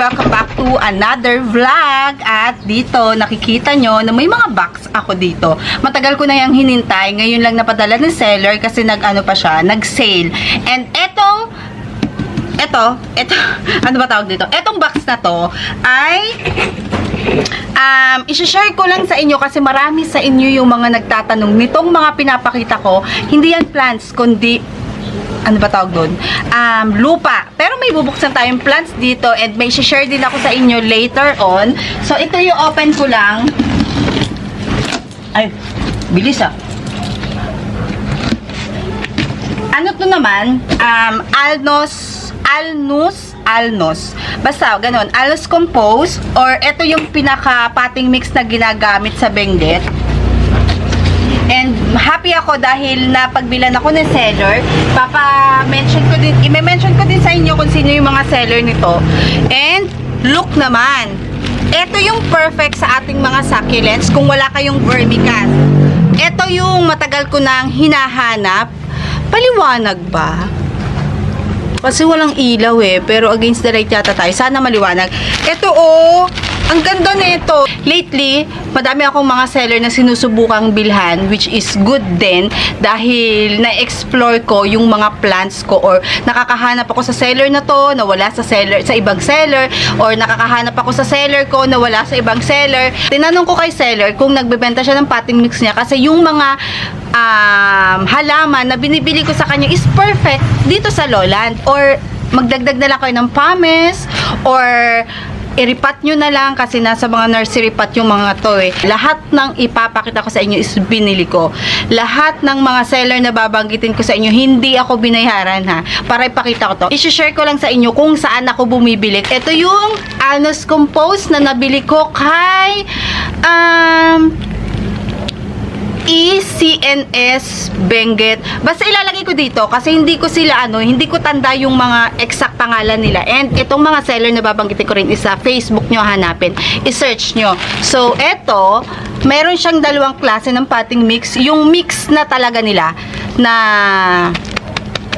welcome back to another vlog. At dito, nakikita nyo na may mga box ako dito. Matagal ko na yung hinintay. Ngayon lang napadala ng seller kasi nag-ano pa siya, nag-sale. And etong eto, eto, ano ba tawag dito? Etong box na to ay um, isi-share ko lang sa inyo kasi marami sa inyo yung mga nagtatanong nitong mga pinapakita ko, hindi yan plants, kundi ano ba tawag doon? Um, lupa. Pero may bubuksan tayong plants dito and may share din ako sa inyo later on. So, ito yung open ko lang. Ay, bilis ah. Ano to naman? Um, alnos, alnus, alnos. Basta, ganun. Alnos compose or ito yung pinaka potting mix na ginagamit sa Benguet. Happy ako dahil napagbilan ako ng seller. Papa-mention ko din, i-mention ko din sa inyo kung sino yung mga seller nito. And look naman. Ito yung perfect sa ating mga succulents kung wala kayong vermicast. Ito yung matagal ko nang hinahanap. Paliwanag ba? Kasi walang ilaw eh, pero against the light yata tayo. Sana maliwanag. Ito oh, ang ganda nito. Lately, madami akong mga seller na sinusubukang bilhan which is good din dahil na-explore ko yung mga plants ko or nakakahanap ako sa seller na to na wala sa seller sa ibang seller or nakakahanap ako sa seller ko na wala sa ibang seller. Tinanong ko kay seller kung nagbebenta siya ng potting mix niya kasi yung mga um, halaman na binibili ko sa kanya is perfect dito sa lowland or magdagdag na lang kayo ng pames or iripat nyo na lang kasi nasa mga nursery pot yung mga to eh. Lahat ng ipapakita ko sa inyo is binili ko. Lahat ng mga seller na babanggitin ko sa inyo, hindi ako binayaran ha. Para ipakita ko to. I-share ko lang sa inyo kung saan ako bumibili. Ito yung Alnos Compose na nabili ko kay um, ECNS Benguet. Basta ilalagay ko dito kasi hindi ko sila ano, hindi ko tanda yung mga exact pangalan nila. And itong mga seller na babanggitin ko rin is sa Facebook nyo hanapin. I-search nyo. So, eto, meron siyang dalawang klase ng potting mix. Yung mix na talaga nila na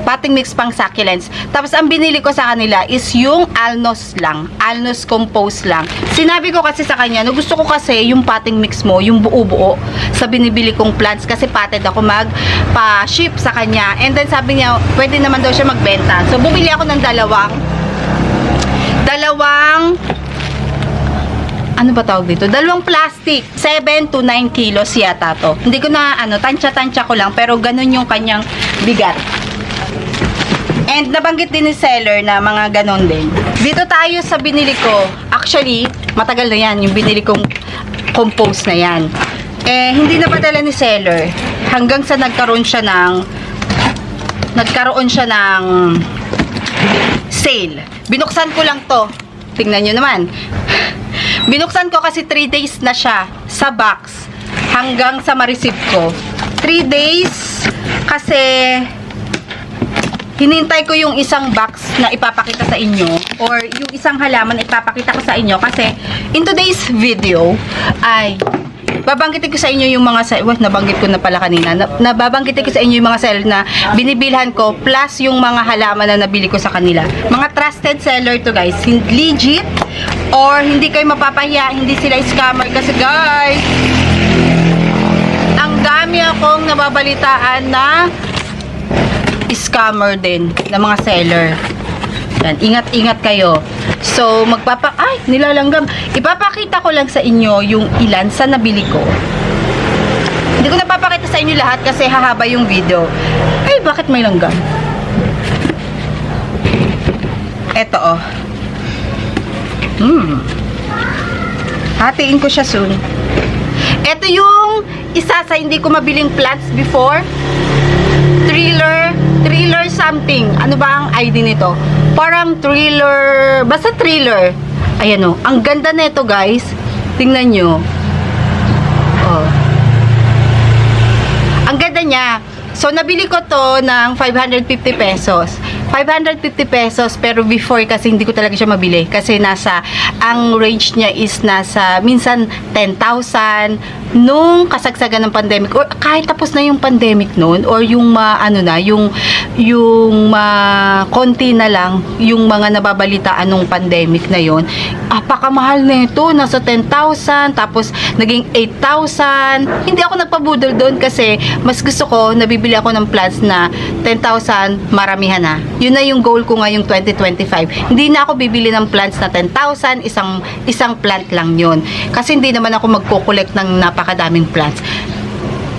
potting mix pang succulents. Tapos ang binili ko sa kanila is yung alnos lang. Alnos compose lang. Sinabi ko kasi sa kanya, no, gusto ko kasi yung potting mix mo, yung buo-buo sa binibili kong plants kasi potted ako mag pa-ship sa kanya. And then sabi niya, pwede naman daw siya magbenta. So bumili ako ng dalawang dalawang ano ba tawag dito? Dalawang plastic. 7 to 9 kilos yata to. Hindi ko na, ano, tansya-tansya ko lang. Pero ganun yung kanyang bigat. And nabanggit din ni seller na mga ganon din. Dito tayo sa binili ko. Actually, matagal na yan yung binili kong compose na yan. Eh, hindi na padala ni seller. Hanggang sa nagkaroon siya ng nagkaroon siya ng sale. Binuksan ko lang to. Tingnan nyo naman. Binuksan ko kasi 3 days na siya sa box hanggang sa ma-receive ko. 3 days kasi hinintay ko yung isang box na ipapakita sa inyo or yung isang halaman ipapakita ko sa inyo kasi in today's video ay babanggitin ko sa inyo yung mga sel, well, nabanggit ko na pala kanina, na, nababanggitin ko sa inyo yung mga sel na binibilhan ko plus yung mga halaman na nabili ko sa kanila. Mga trusted seller to guys, legit or hindi kayo mapapahiya, hindi sila scammer kasi guys, ang dami akong nababalitaan na scammer din ng mga seller. Yan, ingat-ingat kayo. So, magpapa... Ay, nilalanggam. Ipapakita ko lang sa inyo yung ilan sa nabili ko. Hindi ko napapakita sa inyo lahat kasi hahaba yung video. Ay, bakit may langgam? Eto, oh. Hmm. Hatiin ko siya soon. Ito yung isa sa hindi ko mabiling plants before. Thriller, thriller something. Ano ba ang ID nito? Parang thriller, basta thriller. Ayan o, ang ganda nito guys. Tingnan nyo. Oh. Ang ganda niya. So, nabili ko to ng 550 pesos. 550 pesos pero before kasi hindi ko talaga siya mabili. Kasi nasa ang range niya is nasa minsan 10,000 nung kasagsagan ng pandemic or kahit tapos na yung pandemic noon or yung ma, ano na yung yung ma, konti na lang yung mga nababalitaan nung pandemic na yon apakamahal na ito. Nasa 10,000 tapos naging 8,000 hindi ako nagpabudol doon kasi mas gusto ko nabibili ako ng plants na 10,000 maramihan na yun na yung goal ko ngayong 2025 hindi na ako bibili ng plants na 10,000 isang isang plant lang yun kasi hindi naman ako magko-collect ng napakadaming plants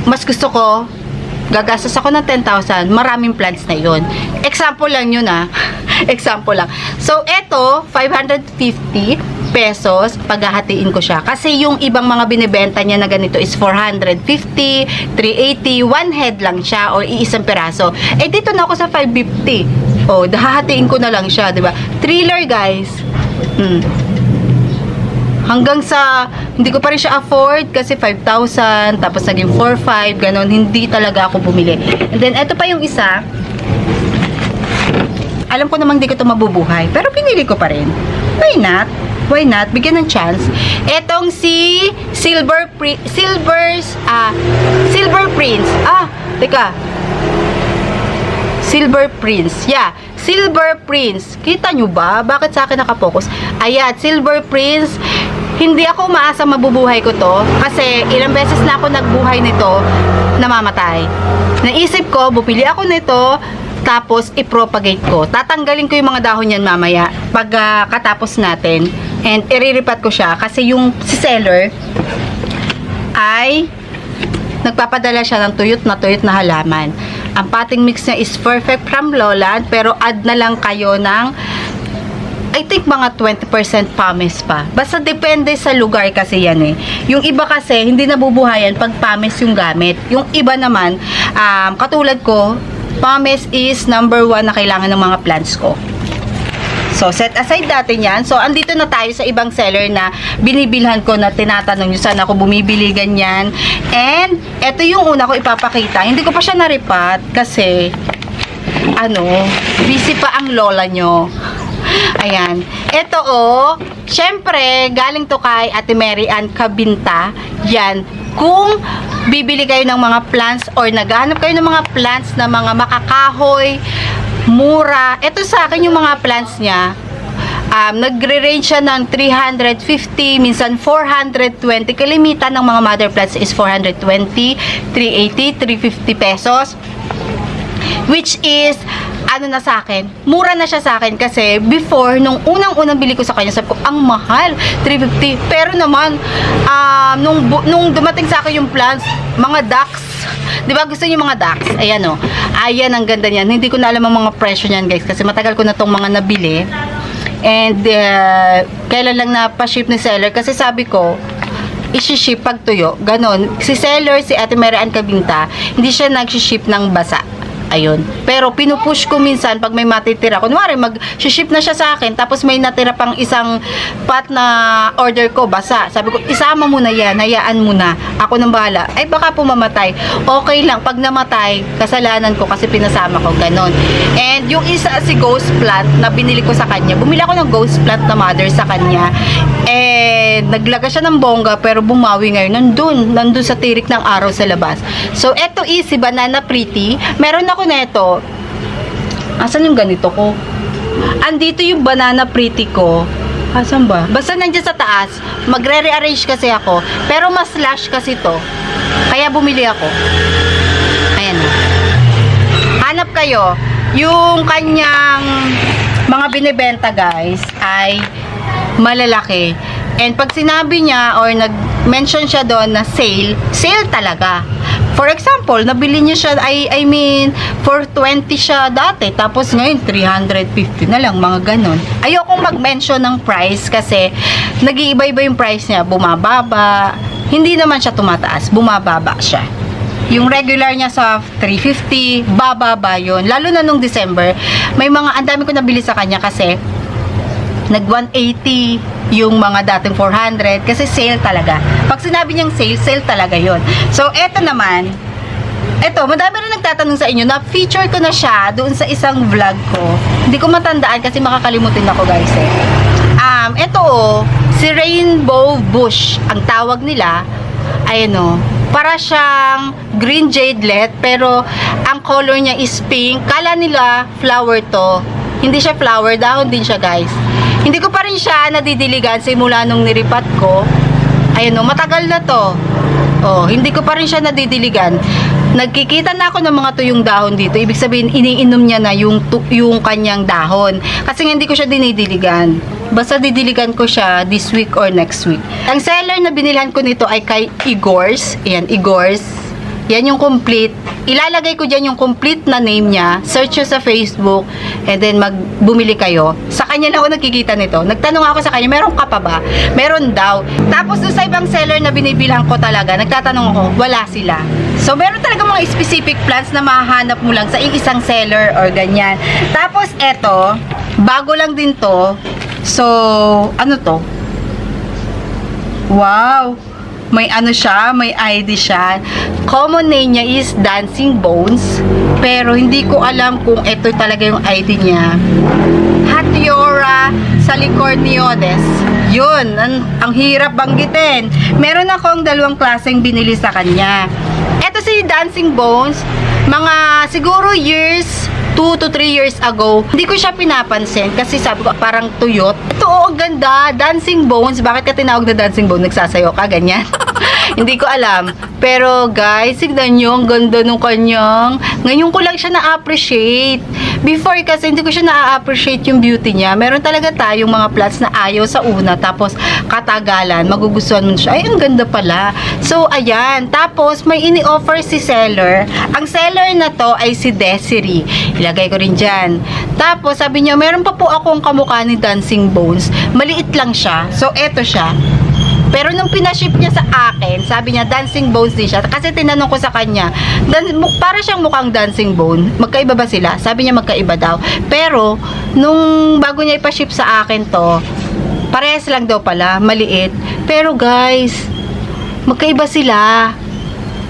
mas gusto ko gagastos ako ng 10,000, maraming plants na yon. Example lang yun ah. Example lang. So, eto, 550 pesos, paghahatiin ko siya. Kasi yung ibang mga binibenta niya na ganito is 450, 380, one head lang siya or iisang peraso. Eh, dito na ako sa 550. Oh, dahahatiin ko na lang siya, di ba? Thriller, guys. Hmm hanggang sa hindi ko pa rin siya afford kasi 5,000 tapos naging 4,500 ganon hindi talaga ako bumili and then eto pa yung isa alam ko namang hindi ko to mabubuhay pero pinili ko pa rin why not why not bigyan ng chance etong si silver Pri silvers ah silver prince ah teka Silver Prince. Yeah, Silver Prince. Kita nyo ba? Bakit sa akin nakapokus? Ayan, Silver Prince. Hindi ako umaasa mabubuhay ko to kasi ilang beses na ako nagbuhay nito namamatay. Naisip ko, bumili ako nito tapos i-propagate ko. Tatanggalin ko yung mga dahon niyan mamaya pag ah, katapos natin and iriripat ko siya kasi yung si seller ay nagpapadala siya ng tuyot na tuyot na halaman. Ang potting mix niya is perfect from Lowland pero add na lang kayo ng I think mga 20% pames pa. Basta depende sa lugar kasi yan eh. Yung iba kasi, hindi nabubuhayan pag pames yung gamit. Yung iba naman, um, katulad ko, pames is number one na kailangan ng mga plants ko. So, set aside natin yan. So, andito na tayo sa ibang seller na binibilhan ko na tinatanong nyo saan ako bumibili ganyan. And, eto yung una ko ipapakita. Hindi ko pa siya naripat kasi, ano, busy pa ang lola nyo. Ayan. Ito oh, syempre, galing to kay Ate Mary Ann Cabinta. Yan. Kung bibili kayo ng mga plants or naghahanap kayo ng mga plants na mga makakahoy, mura. Ito sa akin yung mga plants niya. Um, nagre-range siya ng 350, minsan 420. Kalimitan ng mga mother plants is 420, 380, 350 pesos which is ano na sa akin, mura na siya sa akin kasi before, nung unang-unang bili ko sa kanya, sabi ko, ang mahal, 350. Pero naman, um, nung, nung dumating sa akin yung plants, mga ducks, di ba gusto niyo mga ducks? Ayan o. Ayan, ang ganda niyan. Hindi ko na alam ang mga presyo niyan guys kasi matagal ko na tong mga nabili. And uh, kailan lang na-ship ni seller kasi sabi ko, isi-ship pag tuyo. Ganon. Si seller, si Ate Mary Ann Cabinta, hindi siya nag-ship ng basa. Ayun. Pero pinupush ko minsan pag may matitira. Kunwari, mag-ship na siya sa akin, tapos may natira pang isang pot na order ko, basa. Sabi ko, isama mo na yan, hayaan mo na. Ako nang bahala. Ay, baka pumamatay. Okay lang, pag namatay, kasalanan ko kasi pinasama ko, ganon. And yung isa, si Ghost Plant, na binili ko sa kanya, bumili ako ng Ghost Plant na mother sa kanya. And naglaga siya ng bongga, pero bumawi ngayon. Nandun, nandun sa tirik ng araw sa labas. So, eto si Banana Pretty. Meron ako neto. Asan yung ganito ko? Andito yung Banana Pretty ko. Asan ba? Basta nandiyan sa taas. Magre-rearrange kasi ako. Pero mas slash kasi to. Kaya bumili ako. Ayan. Hanap kayo. Yung kanyang mga binibenta guys ay malalaki. And pag sinabi niya or nag-mention siya doon na sale, sale talaga. For example, nabili niya siya, I, I mean, for 20 siya dati, tapos ngayon 350 na lang, mga ganon. Ayokong mag-mention ng price kasi nag-iiba-iba yung price niya, bumababa, hindi naman siya tumataas, bumababa siya. Yung regular niya sa 350, bababa yun. Lalo na nung December, may mga, ang dami ko nabili sa kanya kasi nag 180 yung mga dating 400 kasi sale talaga. Pag sinabi niyang sale, sale talaga yon. So, eto naman, Eto, madami rin nagtatanong sa inyo na feature ko na siya doon sa isang vlog ko. Hindi ko matandaan kasi makakalimutin ako guys eh. Um, eto oh, si Rainbow Bush, ang tawag nila, ayan oh, para siyang green jadelet pero ang color niya is pink. Kala nila flower to. Hindi siya flower, dahon din siya guys. Hindi ko pa rin siya nadidiligan simula nung niripat ko. Ayan oh, matagal na to. Oh, hindi ko pa rin siya nadidiligan. Nagkikita na ako ng mga tuyong dahon dito. Ibig sabihin, iniinom niya na yung, yung kanyang dahon. Kasi hindi ko siya dinidiligan. Basta didiligan ko siya this week or next week. Ang seller na binilhan ko nito ay kay Igors. Ayan, Igors. Yan yung complete. Ilalagay ko dyan yung complete na name niya. Search nyo sa Facebook. And then, mag bumili kayo. Sa kanya lang ako nagkikita nito. Nagtanong ako sa kanya, meron ka pa ba? Meron daw. Tapos, doon sa ibang seller na binibilang ko talaga, nagtatanong ako, wala sila. So, meron talaga mga specific plants na mahanap mo lang sa isang seller or ganyan. Tapos, eto, bago lang din to. So, ano to? Wow! May ano siya, may ID siya. Common name niya is Dancing Bones. Pero hindi ko alam kung ito talaga yung ID niya. Hatiora salicorniodes. Yun, ang, ang hirap banggitin. Meron akong dalawang klaseng binili sa kanya. Ito si Dancing Bones, mga siguro years 2 to 3 years ago, hindi ko siya pinapansin kasi sabi ko parang tuyot. Ito oh, ang ganda, Dancing Bones. Bakit ka tinawag na Dancing Bones? Nagsasayo ka, ganyan. hindi ko alam. Pero guys, signan nyo, ang ganda nung kanyang. Ngayon ko lang siya na-appreciate. Before kasi hindi ko siya na-appreciate yung beauty niya. Meron talaga tayong mga plants na ayaw sa una. Tapos katagalan, magugustuhan mo siya. Ay, ang ganda pala. So, ayan. Tapos, may ini-offer si seller. Ang seller na to ay si Desiree. Ilagay ko rin dyan. Tapos, sabi niya, meron pa po akong kamukha ni Dancing Bones. Maliit lang siya. So, eto siya. Pero nung pinaship niya sa akin, sabi niya dancing bones din siya. Kasi tinanong ko sa kanya, dan, para siyang mukhang dancing bone. Magkaiba ba sila? Sabi niya magkaiba daw. Pero nung bago niya ipaship sa akin to, parehas lang daw pala, maliit. Pero guys, magkaiba sila.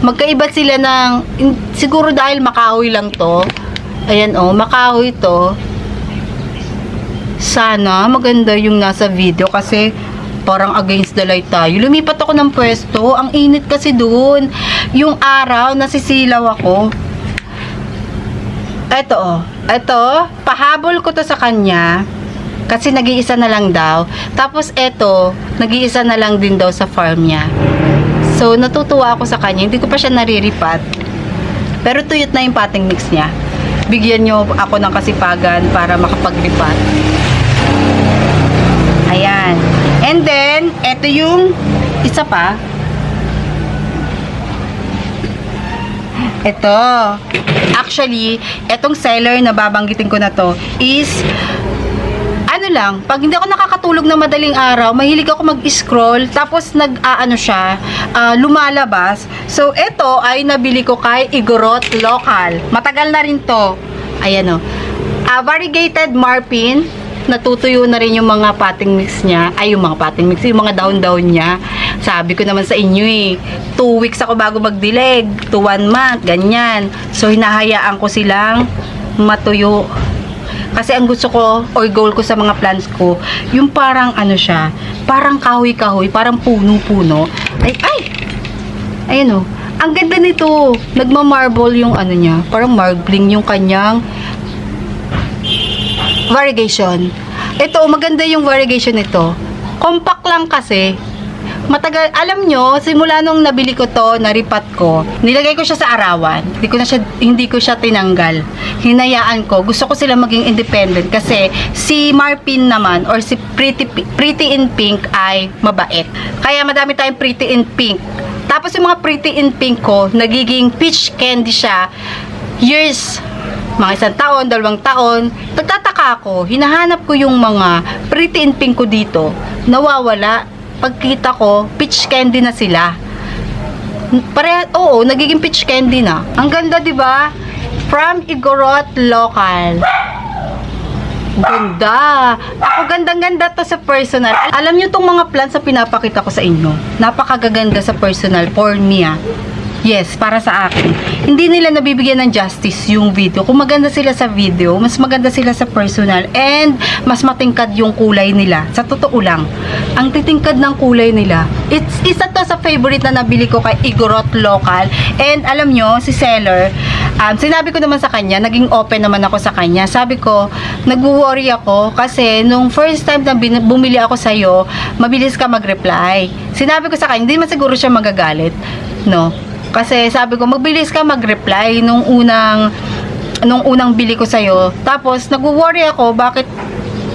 Magkaiba sila ng siguro dahil makahoy lang to. Ayan oh, makahoy to. Sana maganda yung nasa video kasi parang against the light tayo. Lumipat ako ng pwesto. Ang init kasi doon. Yung araw, nasisilaw ako. Eto oh. Eto, pahabol ko to sa kanya. Kasi nag-iisa na lang daw. Tapos eto, nag-iisa na lang din daw sa farm niya. So, natutuwa ako sa kanya. Hindi ko pa siya nariripat. Pero tuyot na yung potting mix niya. Bigyan niyo ako ng kasipagan para makapaglipat. Ayan. And then, eto yung isa pa. Ito. Actually, etong seller na babanggitin ko na to is ano lang, pag hindi ako nakakatulog ng madaling araw, mahilig ako mag-scroll, tapos nag-aano siya, ah, lumalabas. So, ito ay nabili ko kay Igorot Local. Matagal na rin to. Ayan o. Ah, variegated marpin, natutuyo na rin yung mga potting mix niya. Ay, yung mga potting mix, yung mga down-down niya. Sabi ko naman sa inyo eh, two weeks ako bago magdileg, to one month, ganyan. So, hinahayaan ko silang matuyo. Kasi ang gusto ko or goal ko sa mga plants ko, yung parang ano siya, parang kahoy-kahoy, parang puno-puno. Ay, ay! Ayan o. Ang ganda nito. Nagma-marble yung ano niya. Parang marbling yung kanyang variegation. Ito, maganda yung variegation nito. Compact lang kasi. Matagal, alam nyo, simula nung nabili ko to, naripat ko, nilagay ko siya sa arawan. Hindi ko na siya, hindi ko siya tinanggal. Hinayaan ko. Gusto ko sila maging independent kasi si Marpin naman or si Pretty, Pretty in Pink ay mabait. Kaya madami tayong Pretty in Pink. Tapos yung mga Pretty in Pink ko, nagiging peach candy siya years mga isang taon, dalawang taon, nagtataka ako, hinahanap ko yung mga pretty in pink ko dito, nawawala, pagkita ko, peach candy na sila. Pare, oo, nagiging peach candy na. Ang ganda, di ba? From Igorot Local. Ganda. Ako gandang-ganda to sa personal. Alam niyo tong mga plants na pinapakita ko sa inyo. Napakagaganda sa personal for me ah. Yes, para sa akin. Hindi nila nabibigyan ng justice yung video. Kung maganda sila sa video, mas maganda sila sa personal and mas matingkad yung kulay nila. Sa totoo lang, ang titingkad ng kulay nila. It's isa to sa favorite na nabili ko kay Igorot Local. And alam nyo, si seller, um, sinabi ko naman sa kanya, naging open naman ako sa kanya. Sabi ko, nag-worry ako kasi nung first time na bumili ako sa'yo, mabilis ka mag-reply. Sinabi ko sa kanya, hindi man siguro siya magagalit. No? Kasi sabi ko, magbilis ka mag-reply nung unang nung unang bili ko sa'yo. Tapos, nag-worry ako, bakit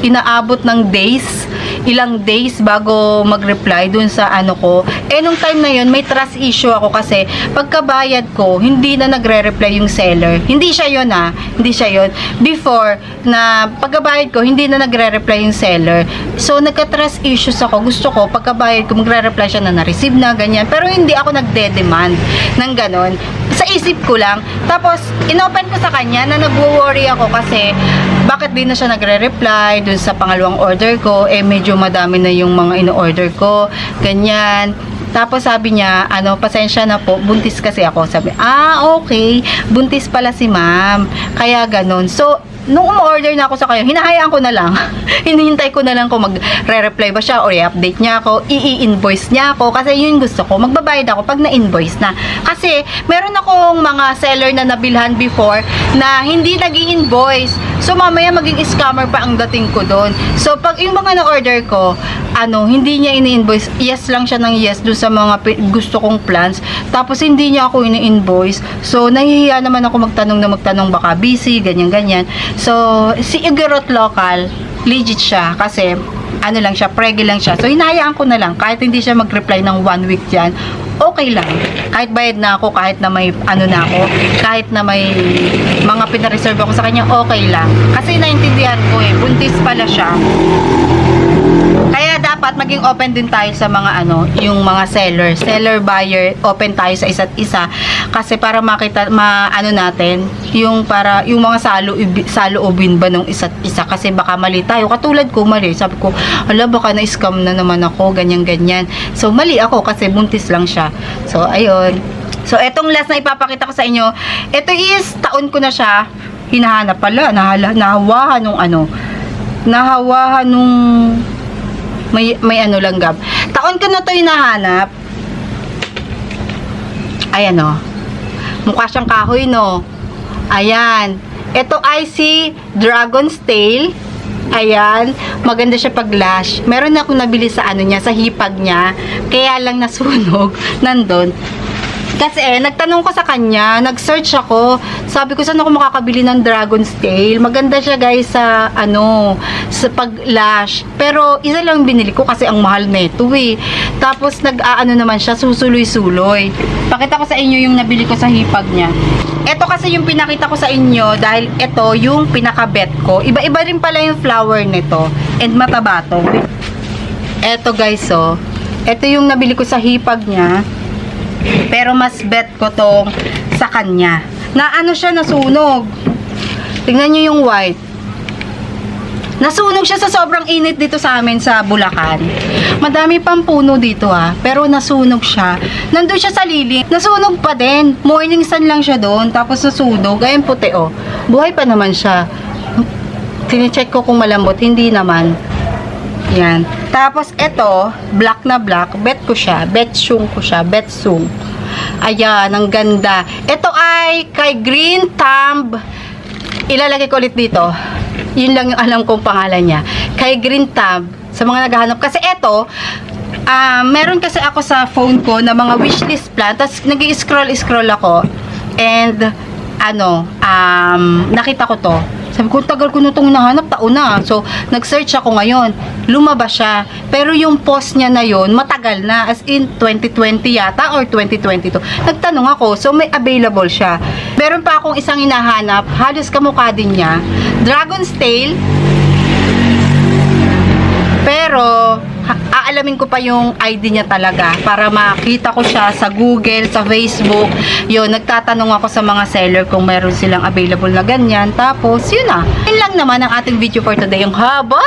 inaabot ng days, ilang days bago mag-reply dun sa ano ko. Eh, nung time na yun, may trust issue ako kasi pagkabayad ko, hindi na nagre-reply yung seller. Hindi siya yun ha, hindi siya yun. Before, na pagkabayad ko, hindi na nagre-reply yung seller. So, nagka-trust issues ako. Gusto ko, pagkabayad ko, magre-reply siya na na-receive na, ganyan. Pero hindi ako nagde-demand ng ganon. Sa isip ko lang. Tapos, inopen ko sa kanya na nag-worry ako kasi bakit di na siya nagre-reply dun sa pangalawang order ko, eh medyo madami na yung mga ino-order ko, ganyan. Tapos sabi niya, ano, pasensya na po, buntis kasi ako. Sabi, ah, okay, buntis pala si ma'am. Kaya ganun. So, nung umorder na ako sa kayo, hinahayaan ko na lang. Hinihintay ko na lang kung magre-reply ba siya or i-update niya ako, i-invoice niya ako kasi yun gusto ko. Magbabayad ako pag na-invoice na. Kasi meron akong mga seller na nabilhan before na hindi nag invoice So mamaya maging scammer pa ang dating ko doon. So pag yung mga na-order ko, ano, hindi niya ini-invoice, yes lang siya ng yes doon sa mga gusto kong plans. Tapos hindi niya ako ini-invoice. So nahihiya naman ako magtanong na magtanong baka busy, ganyan-ganyan. So si Igorot Local, legit siya kasi ano lang siya, pregi lang siya. So hinahayaan ko na lang kahit hindi siya mag-reply ng one week diyan. Okay lang. Kahit bayad na ako, kahit na may ano na ako, kahit na may mga pinareserve ako sa kanya, okay lang. Kasi naintindihan ko eh, buntis pala siya. Kaya dapat maging open din tayo sa mga ano, yung mga seller, seller buyer, open tayo sa isa't isa kasi para makita ma ano natin, yung para yung mga salo saloobin ba ng isa't isa kasi baka mali tayo. Katulad ko mali, sabi ko, hala baka na-scam na naman ako, ganyan ganyan. So mali ako kasi buntis lang siya. So ayun. So etong last na ipapakita ko sa inyo, ito is taon ko na siya hinahanap pala, nahala, nahawahan nung ano, nahawahan nung may, may ano lang gab. Taon ko na to hinahanap. Ayan o. Mukha siyang kahoy no. Ayan. Ito ay si Dragon's Tail. Ayan. Maganda siya pag lash. Meron na akong nabili sa ano niya, sa hipag niya. Kaya lang nasunog. Nandun. Kasi eh, nagtanong ko sa kanya, nag-search ako. Sabi ko, saan ako makakabili ng Dragon's Tail? Maganda siya guys sa, ano, sa pag-lash. Pero, isa lang binili ko kasi ang mahal na ito eh. Tapos, nag-aano naman siya, susuloy-suloy. Pakita ko sa inyo yung nabili ko sa hipag niya. Ito kasi yung pinakita ko sa inyo dahil ito yung pinaka-bet ko. Iba-iba rin pala yung flower nito. And mataba to. Ito guys, oh. Ito yung nabili ko sa hipag niya. Pero mas bet ko tong sa kanya. Na ano siya nasunog. Tingnan nyo yung white. Nasunog siya sa sobrang init dito sa amin sa Bulacan. Madami pang puno dito ah. Pero nasunog siya. Nandun siya sa lilim. Nasunog pa din. Morning sun lang siya doon. Tapos nasunog. Ayun puti oh. Buhay pa naman siya. Tine-check ko kung malambot. Hindi naman. Yan. Tapos ito, black na black, bet ko siya, betsung ko siya, betsung. Ayan, ang ganda. Ito ay kay Green Thumb. Ilalagay ko ulit dito. Yun lang yung alam kong pangalan niya. Kay Green Thumb. Sa mga naghahanap. Kasi ito, ah meron kasi ako sa phone ko na mga wishlist plan. Tapos nag-scroll-scroll ako. And, ano, um, nakita ko to. Sabi ko, tagal ko na itong nahanap, taon na. So, nag-search ako ngayon. Lumabas siya. Pero yung post niya na yon matagal na. As in, 2020 yata or 2022. Nagtanong ako. So, may available siya. Meron pa akong isang hinahanap. Halos kamukha din niya. Dragon's Tail. Pero, aalamin ko pa yung ID niya talaga para makita ko siya sa Google, sa Facebook. Yun, nagtatanong ako sa mga seller kung meron silang available na ganyan. Tapos, yun na. Yun lang naman ang ating video for today. Yung haba!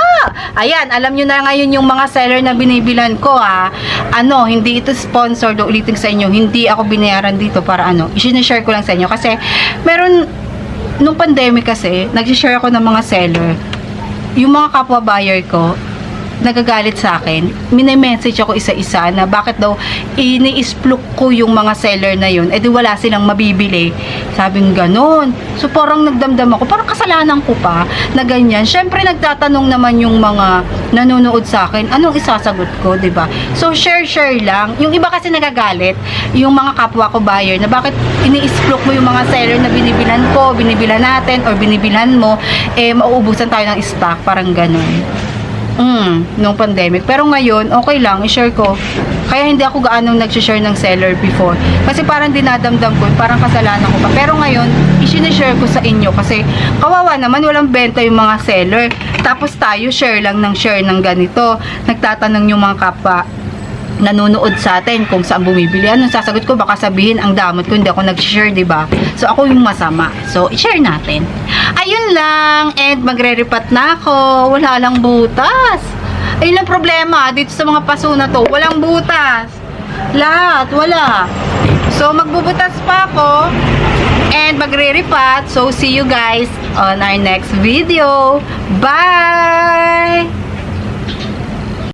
Ayan, alam nyo na ngayon yung mga seller na binibilan ko ha. Ano, hindi ito sponsored ulitin sa inyo. Hindi ako binayaran dito para ano. I-share ko lang sa inyo. Kasi, meron, nung pandemic kasi, nag-share ako ng mga seller yung mga kapwa buyer ko, nagagalit sa akin, mini-message ako isa-isa na bakit daw ini-isplok ko yung mga seller na yun, edi wala silang mabibili. Sabing ganon. So parang nagdamdam ako, parang kasalanan ko pa na ganyan. Siyempre nagtatanong naman yung mga nanonood sa akin, anong isasagot ko, 'di ba So share-share lang. Yung iba kasi nagagalit, yung mga kapwa ko buyer na bakit ini-isplok mo yung mga seller na binibilan ko, binibilan natin, or binibilan mo, eh mauubusan tayo ng stock, parang ganon. Mm, nung pandemic. Pero ngayon, okay lang, i-share ko. Kaya hindi ako gaano nag-share ng seller before. Kasi parang dinadamdam ko, parang kasalanan ko pa. Pero ngayon, i-share ko sa inyo kasi kawawa naman, walang benta yung mga seller. Tapos tayo, share lang ng share ng ganito. Nagtatanong yung mga kapwa nanonood sa atin kung saan bumibili. Anong sasagot ko? Baka sabihin ang damot ko, hindi ako nag-share, di ba? So, ako yung masama. So, i-share natin. Ayun lang. And magre-repat na ako. Wala lang butas. Ayun lang problema dito sa mga paso na to. Walang butas. Lahat. Wala. So, magbubutas pa ako. And magre-repat. So, see you guys on our next video. Bye!